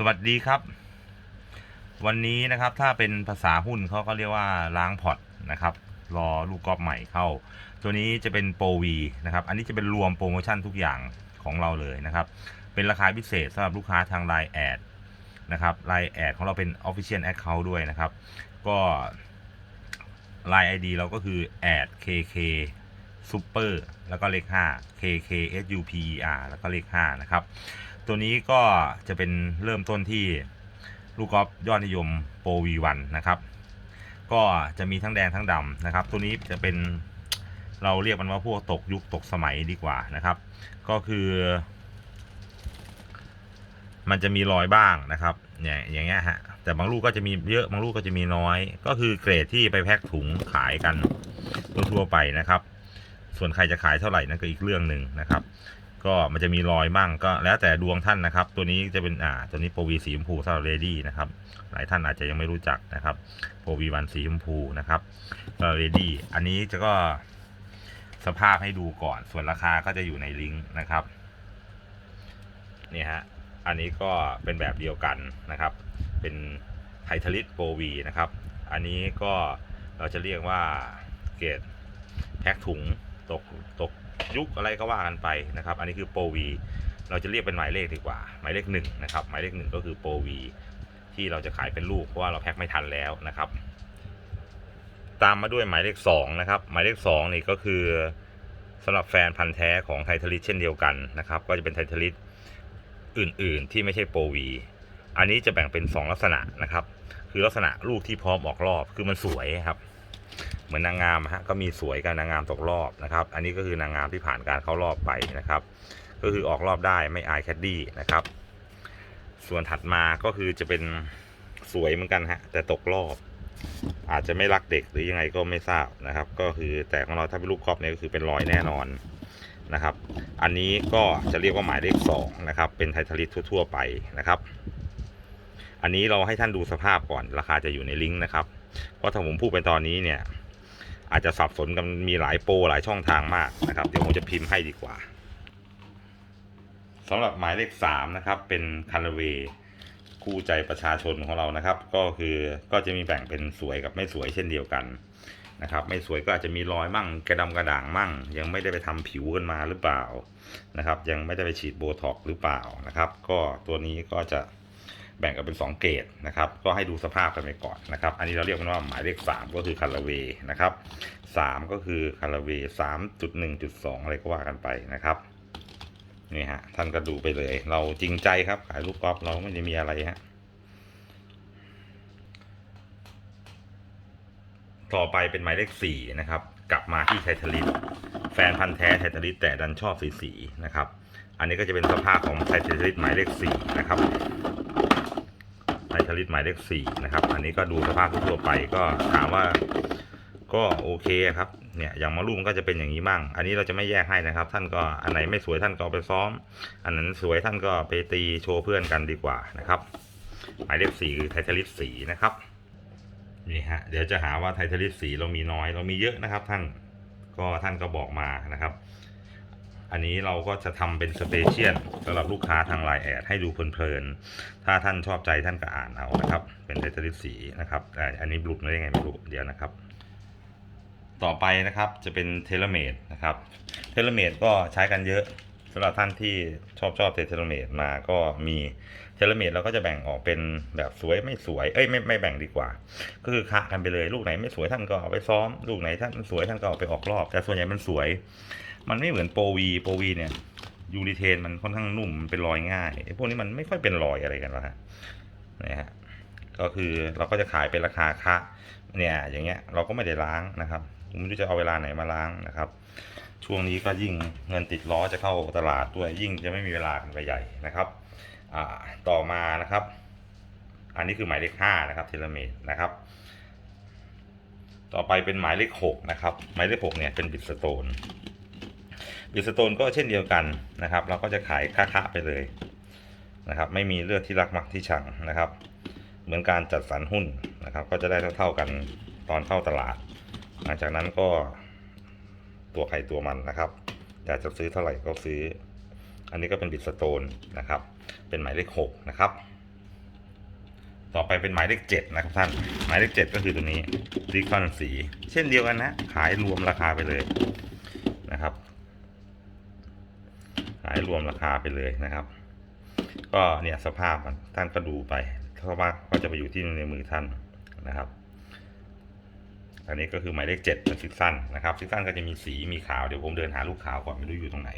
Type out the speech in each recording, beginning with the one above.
สวัสดีครับ วันนี้นะครับถ้าเป็นภาษาหุ้นเขาก็เรียกว่าล้างพอร์ตนะครับ รอลูกกอล์ฟใหม่เข้า ตัวนี้จะเป็นโปรวีนะครับ อันนี้จะเป็นรวมโปรโมชั่นทุกอย่างของเราเลยนะครับ เป็นราคาพิเศษสำหรับลูกค้าทาง Line แอดนะครับ Line แอดของเราเป็น Official Account ด้วยนะครับ ก็ Line ID เราก็คือ add kk super แล้วก็เลข 5 kk super แล้วก็เลข 5 นะครับ ตัวนี้ก็จะเป็นเริ่มต้นที่ลูกกอล์ฟยอดนิยมโปร V1 นะครับ ก็จะมีทั้งแดงทั้งดำนะครับ ตัวนี้จะเป็นเราเรียกมันว่าพวกตกยุคตกสมัยดีกว่านะครับ ก็คือ มันจะมีรอยบ้างนะครับเนี่ยอย่างเงี้ยฮะแต่บางลูกก็จะมีเยอะบางลูกก็จะมีน้อย ก็คือเกรดที่ไปแพ็คถุงขายกันทั่วๆไปนะครับ ส่วนใครจะขายเท่าไหร่นั่นก็อีกเรื่องหนึ่งนะครับ ก็มันจะมีรอยบ้างก็แล้วแต่ดวงท่านนะครับ ตัวนี้จะเป็นอ่าตัวนี้โปรวีสีชมพูสำหรับเรดี้นะครับหลายท่านอาจจะยังไม่รู้จักนะครับโปรวีวันสีชมพูนะครับสำหรับเรดี้อันนี้จะก็สภาพให้ดูก่อนส่วนราคาก็จะอยู่ในลิงก์นะครับนี่ฮะอันนี้ก็เป็นแบบเดียวกันนะครับ เป็นไททลิสโปรวีนะครับ อันนี้ก็เราจะเรียกว่าเกรดแพ็คถุงตกตก ยุคอะไรก็ว่ากันไปนะครับ อันนี้คือโปรวีเราจะเรียกเป็นหมายเลขดีกว่า หมายเลขหนึ่งนะครับ หมายเลขหนึ่งก็คือโปรวีที่เราจะขายเป็นลูกเพราะว่าเราแพ็คไม่ทันแล้วนะครับ ตามมาด้วยหมายเลขสองนะครับ หมายเลขสองนี่ก็คือสำหรับแฟนพันธ์แท้ของไททลิสเช่นเดียวกันนะครับ ก็จะเป็นไททลิสอื่นๆ ที่ไม่ใช่โปรวีอันนี้จะแบ่งเป็น 2 ลักษณะนะครับ คือลักษณะลูกที่พร้อมออกรอบคือมันสวยครับ เหมือนนางงามฮะก็มีสวยกับนางงามตกรอบนะครับ อันนี้ก็คือนางงามที่ผ่านการเข้ารอบไปนะครับ ก็คือออกรอบได้ไม่อายแคดดี้นะครับ ส่วนถัดมาก็คือจะเป็นสวยเหมือนกันฮะแต่ตกรอบ อาจจะไม่รักเด็กหรือยังไงก็ไม่ทราบนะครับ ก็คือแต่ของเราถ้าเป็นลูกกอล์ฟเนี่ยก็คือเป็นรอยแน่นอนนะครับ อันนี้ก็จะเรียกว่าหมายเลขสองนะครับ เป็นไททาลิสทั่ว ๆ ไปนะครับ อันนี้เราให้ท่านดูสภาพก่อนราคาจะอยู่ในลิงก์นะครับ เพราะถ้าผมพูดไปตอนนี้เนี่ย อาจจะสับสนกันมีหลายโปรหลายช่องทางมากนะครับ เดี๋ยวผมจะพิมพ์ให้ดีกว่าสำหรับหมายเลขสามนะครับเป็นคาราเวคู่ใจประชาชนของเรานะครับ ก็คือก็จะมีแบ่งเป็นสวยกับไม่สวยเช่นเดียวกันนะครับ ไม่สวยก็อาจจะมีรอยมั่งกระดำกระด่างมั่ง ยังไม่ได้ไปทำผิวกันมาหรือเปล่านะครับ ยังไม่ได้ไปฉีดโบท็อกหรือเปล่านะครับ ก็ตัวนี้ก็จะ แบ่งกันเป็น 2 เกรดนะครับ ก็ให้ดูสภาพกันไปก่อนนะครับ อันนี้เราเรียกมันว่าหมายเลข 3 ก็คือคาราเวนะครับ3ก็คือคาราเว3.1.2องอะไรก็ว่ากันไปนะครับนี่ฮะท่านก็ดูไปเลย เราจริงใจครับขายลูกกอล์ฟเราไม่ได้มีอะไรฮะต่อไปเป็นหมายเลขสี่นะครับ กลับมาที่ไททลิสแฟนพันธ์แท้ไททลิสแต่ดันชอบสีสีนะครับ อันนี้ก็จะเป็นสภาพของไททลิสหมายเลขสี่นะครับ ไททลิสหมายเลขสี่นะครับ อันนี้ก็ดูสภาพทั่วไปก็ถามว่าก็โอเคครับ เนี่ยอย่างมารูมก็จะเป็นอย่างนี้มั่ง อันนี้เราจะไม่แยกให้นะครับ ท่านก็อันไหนไม่สวยท่านก็ไปซ้อม อันนั้นสวยท่านก็ไปตีโชว์เพื่อนกันดีกว่านะครับ หมายเลขสี่คือไททลิสสีนะครับนี่ฮะเดี๋ยวจะหาว่าไททลิสสีเรามีน้อยเรามีเยอะนะครับ ท่านก็ท่านก็บอกมานะครับ อันนี้เราก็จะทำเป็นสเปเชียลสำหรับลูกค้าทางไลน์แอดให้ดูเพลินๆ ถ้าท่านชอบใจท่านก็อ่านเอานะครับ เป็นไททลิสสีนะครับแต่อันนี้หลุดมาได้ไงไม่รู้เดี๋ยวนะครับ ต่อไปนะครับจะเป็นเทเลเมดนะครับ เทเลเมดก็ใช้กันเยอะสำหรับท่านที่ชอบชอบเทเลเมดมาก็มีเทเลเมดเราก็จะแบ่งออกเป็นแบบสวยไม่สวย เอ้ยไม่ไม่แบ่งดีกว่า ก็คือคะกันไปเลยลูกไหนไม่สวยท่านก็เอาไปซ้อม ลูกไหนท่านสวยท่านก็เอาไปออกรอบ แต่ส่วนใหญ่มันสวย มันไม่เหมือนโปรวีโปรวีเนี่ยยูริเทนมันค่อนข้างนุ่มเป็นรอยง่ายไอ้พวกนี้มันไม่ค่อยเป็นรอยอะไรกันหรอกฮะนะฮะก็คือเราก็จะขายเป็นราคาคะเนี่ยอย่างเงี้ยเราก็ไม่ได้ล้างนะครับผมไม่รู้จะเอาเวลาไหนมาล้างนะครับ ช่วงนี้ก็ยิ่งเงินติดล้อจะเข้าตลาดด้วยยิ่งจะไม่มีเวลากันไปใหญ่นะครับอ่าต่อมานะครับ อันนี้คือหมายเลขห้านะครับเทเลเมตนะครับ ต่อไปเป็นหมายเลขหกนะครับ หมายเลขหกเนี่ยเป็นบิดสโตน บิสโตนก็เช่นเดียวกันนะครับ เราก็จะขายค่าๆไปเลยนะครับ ไม่มีเลือดที่รักมักที่ชังนะครับ เหมือนการจัดสรรหุ้นนะครับ ก็จะได้เท่าๆกันตอนเข้าตลาด หลังจากนั้นก็ตัวใครตัวมันนะครับอยากจะซื้อเท่าไหร่ก็ซื้อ อันนี้ก็เป็นบิดสโตนนะครับ เป็นหมายเลขหกนะครับ ต่อไปเป็นหมายเลขเจ็ดนะครับท่าน หมายเลขเจ็ดก็คือตัวนี้ซิคอนสี เช่นเดียวกันนะ ขายรวมราคาไปเลยนะครับายรวมราคาไปเลยนะครับ ก็เนี่ยสภาพมันท่านก็ดูไปเพราะว่าก็จะไปอยู่ที่ในมือท่านนะครับ อันนี้ก็คือหมายเลขเจ็ดเป็นซิกสั้นนะครับซิกสั้นก็จะมีสีมีขาวเดี๋ยวผมเดินหาลูกขาวก่อนไม่รู้อยู่ตรงไหน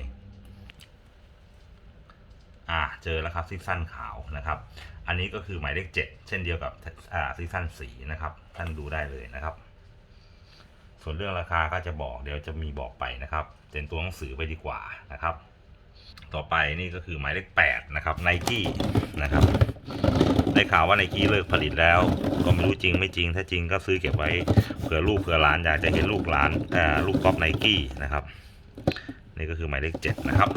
อ่าเจอแล้วครับซิกสั้นขาวนะครับ อันนี้ก็คือหมายเลขเจ็ดเช่นเดียวกับอ่าซิกสั้นสีนะครับ ท่านดูได้เลยนะครับส่วนเรื่องราคาก็จะบอกเดี๋ยวจะมีบอกไปนะครับเป็นตัวหนังสือไปดีกว่านะครับ ต่อไปนี่ก็คือหมายเลขแปดนะครับไนกี้นะครับได้ข่าวว่าไนกี้เลิกผลิตแล้ว ก็ไม่รู้จริงไม่จริง ถ้าจริงก็ซื้อเก็บไว้เผื่อลูกเผื่อหลานอยากจะเห็นลูกหลานอ่าลูกก๊อปไนกี้นะครับ นี่ก็คือหมายเลขเจ็ดนะครับ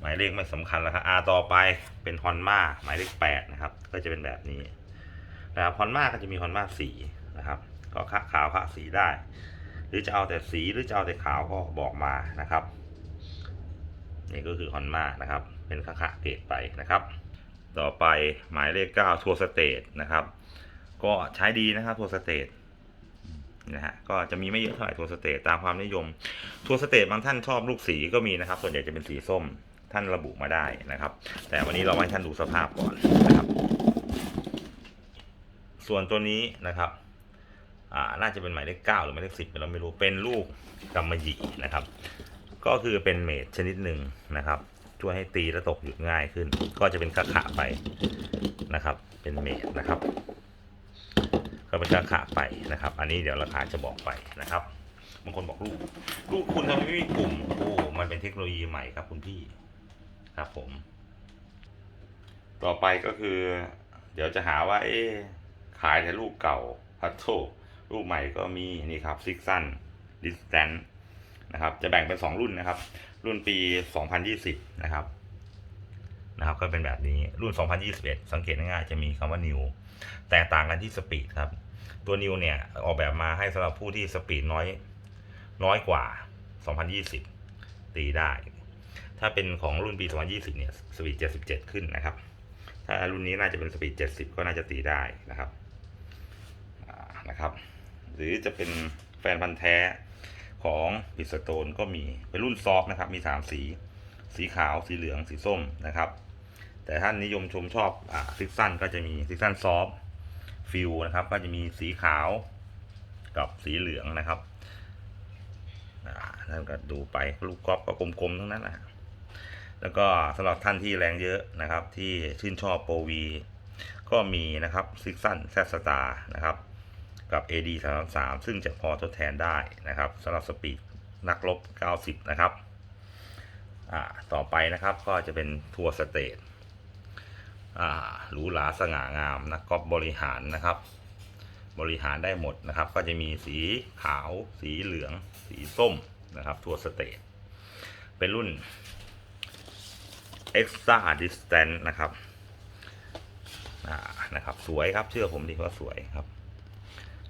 หมายเลขไม่สำคัญแล้วครับอาต่อไปเป็นฮอนมาหมายเลขแปดนะครับก็จะเป็นแบบนี้นะครับฮอนมาก็จะมีฮอนมาสีนะครับ ก็คะขาวสีได้ หรือจะเอาแต่สีหรือจะเอาแต่ขาวก็บอกมานะครับ นี่ก็คือฮอนมานะครับ เป็นคะคะเกรดไปนะครับ ต่อไปหมายเลข 9 ทัวร์สเตทนะครับ ก็ใช้ดีนะครับทัวร์สเตทนะฮะก็จะมีไม่เยอะเท่าไหร่ทัวร์สเตทตามความนิยม ทัวร์สเตทบางท่านชอบลูกสีก็มีนะครับ ส่วนใหญ่จะเป็นสีส้มท่านระบุมาได้นะครับ แต่วันนี้เราให้ท่านดูสภาพก่อนนะครับ ส่วนตัวนี้นะครับอ่าน่าจะเป็นหมายเลขเก้าหรือหมายเลขสิบเราไม่รู้เป็นลูกกำมะหยี่นะครับ ก็คือเป็นเมดชนิดหนึ่งนะครับ ช่วยให้ตีและตกหยุดง่ายขึ้น ก็จะเป็นขะขะไปนะครับ เป็นเมดนะครับ ก็เป็นขะขะไปนะครับ อันนี้เดี๋ยวราคาจะบอกไปนะครับบางคนบอกลูกลูกคุณทำไมไม่มีกลุ่มโอ้มันเป็นเทคโนโลยีใหม่ครับคุณพี่ครับผม ต่อไปก็คือ เดี๋ยวจะหาว่า เอ๊ขายแต่ลูกเก่าพัทโทลูกใหม่ก็มีนี่ครับซิกซันดิสแตน นะครับจะแบ่งเป็น 2 รุ่นนะครับ รุ่นปี 2020 นะครับนะครับก็เป็นแบบนี้รุ่น 2021 สังเกตง่ายๆจะมีคำว่า new แตกต่างกันที่สปีดครับ ตัว new เนี่ยออกแบบมาให้สำหรับผู้ที่สปีดน้อยน้อยกว่า 2020 ตีได้ ถ้าเป็นของรุ่นปี 2020 เนี่ยสปีด 77 ขึ้นนะครับ ถ้ารุ่นนี้น่าจะเป็นสปีด 70 ก็น่าจะตีได้นะครับนะครับ หรือจะเป็นแฟนพันธ์แท้ ของพิสโตนก็มีเป็นรุ่นซอฟต์นะครับมี 3 สี สีขาวสีเหลืองสีส้มนะครับ แต่ท่านนิยมชมชอบอ่าซิกซันก็จะมีซิกซันซอฟฟิลนะครับก็จะมีสีขาวกับสีเหลืองนะครับท่านก็ดูไปลูกกอล์ฟก็กลมๆทั้งนั้นแหละแล้วก็สำหรับท่านที่แรงเยอะนะครับที่ชื่นชอบโปรวี ก็มีนะครับซิกซันแซสตาร์นะครับ กับ AD 3 3ซึ่งจะพอทดแทนได้นะครับสำหรับสปีดนักลบ 90 นะครับต่อไปนะครับก็จะเป็นทัวร์สเตทหรูหราสง่างามนักกอล์ฟบริหารนะครับ บริหารได้หมดนะครับ ก็จะมีสีขาว สีเหลือง สีส้มนะครับ ทัวร์สเตทเป็นรุ่น extra distance นะครับนะครับ สวยครับ เชื่อผมดีว่าสวยครับ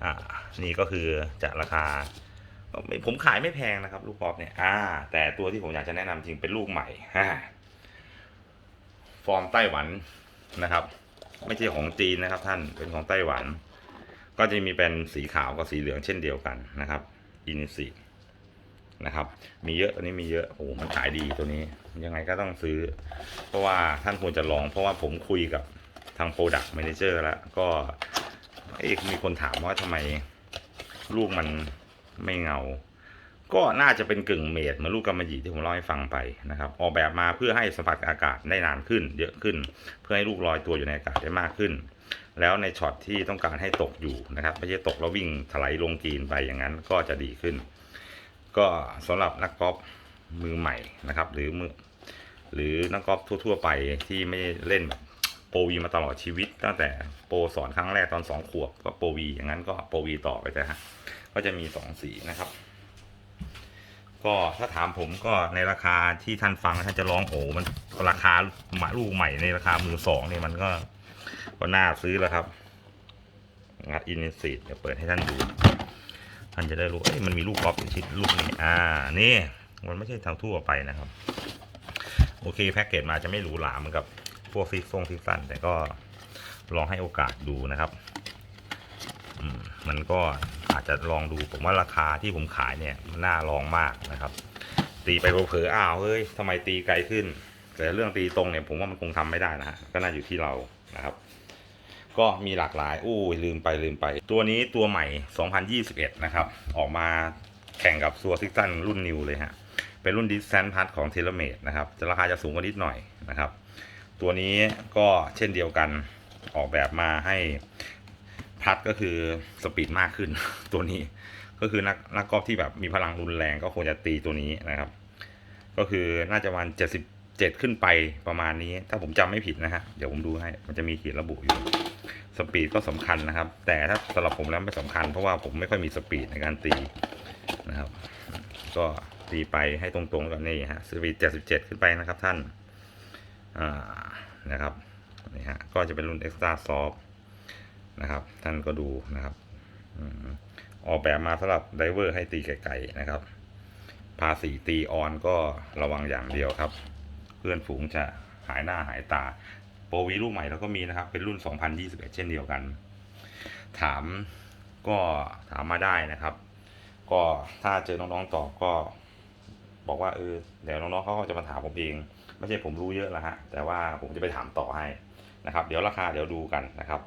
อ่านี่ก็คือจะราคา ผมขายไม่แพงนะครับ ลูกกอล์ฟเนี่ยอ่า แต่ตัวที่ผมอยากจะแนะนำจริงเป็นลูกใหม่ฮฟอร์มไต้หวันนะครับ ไม่ใช่ของจีนนะครับ ท่านเป็นของไต้หวัน ก็จะมีเป็นสีขาวกับสีเหลืองเช่นเดียวกันนะครับอินิสินะครับ มีเยอะตัวนี้มีเยอะโอ้โหมันขายดีตัวนี้ ยังไงก็ต้องซื้อ เพราะว่าท่านควรจะลอง เพราะว่าผมคุยกับทาง Product Manager แล้วก็ เอ๊ะมีคนถามว่าทำไมลูกมันไม่เงา ก็น่าจะเป็นกึ่งเมดเหมือนลูกกำมะหยี่ที่ผมเล่าให้ฟังไปนะครับ ออกแบบมาเพื่อให้สัมผัสอากาศได้นานขึ้น เยอะขึ้น เพื่อให้ลูกลอยตัวอยู่ในอากาศได้มากขึ้น แล้วในช็อตที่ต้องการให้ตกอยู่นะครับไม่ใช่ตกแล้ววิ่งถลายลงกรีนไปอย่างนั้นก็จะดีขึ้น ก็สำหรับนักกอล์ฟมือใหม่นะครับ หรือมือหรือนักกอล์ฟทั่ว ๆ ไปที่ไม่เล่นแบบ โปรวีมาตลอดชีวิต ตั้งแต่โปรสอนครั้งแรกตอนสองขวบก็โปรวีอย่างนั้นก็โปรวีต่อไปนะฮะก็จะมีสองสีนะครับ ก็ถ้าถามผมก็ในราคาที่ท่านฟังท่านจะร้องโอ้มันราคาหมาลูกใหม่ในราคามือสองเนี่ยมันก็ก็น่าซื้อแล้วครับงัดอินสิตเดี๋ยวเปิดให้ท่านดู ท่านจะได้รู้เอ้ยมันมีลูกกอล์ฟอยู่ชิ้นลูกนี้อ่านี่มันไม่ใช่ทางทั่วไปนะครับ โอเคแพ็กเกจมาจะไม่หรูหราเหมือนกับ พวกซิกซงซิกซันแต่ก็ลองให้โอกาสดูนะครับมันก็อาจจะลองดูผมว่าราคาที่ผมขายเนี่ยมันน่าลองมากนะครับ ตีไปเผลออ้าวเฮ้ยทำไมตีไกลขึ้น แต่เรื่องตีตรงเนี่ยผมว่ามันคงทำไม่ได้นะฮะก็น่าอยู่ที่เรานะครับ ก็มีหลากหลายอู้ลืมไปลืมไป ตัวนี้ตัวใหม่ 2021 นะครับ ออกมาแข่งกับซัวซิกตันรุ่นนิวเลยฮะเป็นรุ่นดิสแซนพัทของเทเลเมดนะครับจะราคาจะสูงกว่านิดหน่อยนะครับ ตัวนี้ก็เช่นเดียวกันออกแบบมาให้พัดก็คือสปีดมากขึ้น ตัวนี้ก็คือนักนักกอล์ฟที่แบบมีพลังรุนแรงก็ควรจะตีตัวนี้นะครับ ก็คือน่าจะประมาณ77 ขึ้นไปประมาณนี้ ถ้าผมจำไม่ผิดนะฮะเดี๋ยวผมดูให้มันจะมีขีดระบุอยู่สปีดก็สำคัญนะครับ แต่ถ้าสำหรับผมแล้วไม่สำคัญเพราะว่าผมไม่ค่อยมีสปีดในการตีนะครับ ก็ตีไปให้ตรงๆก่อนนี่ฮะสปีด77 ขึ้นไปนะครับท่าน นะครับนี่ฮะก็จะเป็นรุ่น Extra Soft นะครับ ท่านก็ดูนะครับออกแบบมาสำหรับไดเวอร์ให้ตีไกลๆนะครับ ภาษีตีออนก็ระวังอย่างเดียวครับ เพื่อนฝูงจะหายหน้าหายตา โปรวีลูกใหม่เราก็มีนะครับ เป็นรุ่น 2021 เช่นเดียวกัน ถามก็ถามมาได้นะครับ ก็ถ้าเจอน้องๆตอบก็บอกว่าเออเดี๋ยวน้องๆเขาก็จะมาถามผมเอง ไม่ใช่ผมรู้เยอะแล้วฮะแต่ว่าผมจะไปถามต่อให้นะครับ เดี๋ยวราคาเดี๋ยวดูกันนะครับ